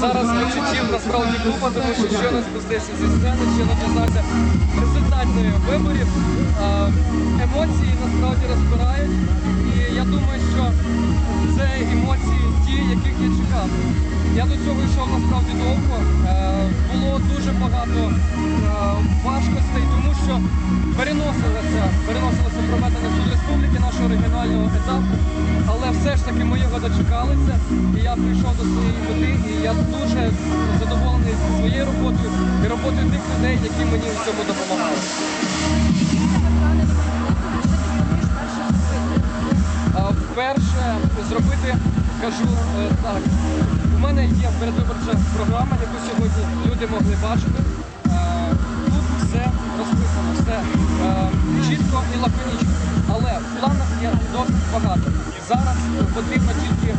Зараз відчуттів насправді купа, тому що щойно спустився зі сцени, щойно дізнався результатів виборів. Емоції насправді розбирають. І я думаю, що це емоції ті, яких я чекав. Я до цього йшов насправді довго. Е, Було дуже багато е, важкостей, тому що переносилося, все ж таки ми його дочекалися, і я прийшов до своєї мети, і я дуже задоволений своєю роботою і роботою тих людей, які мені в цьому допомагали. А, Вперше зробити, кажу е, так. У мене є передвиборча програма, яку сьогодні люди могли бачити. Е, Тут все розписано, все е, чітко і лаконічно. Але досить багато. Зараз потрібно тільки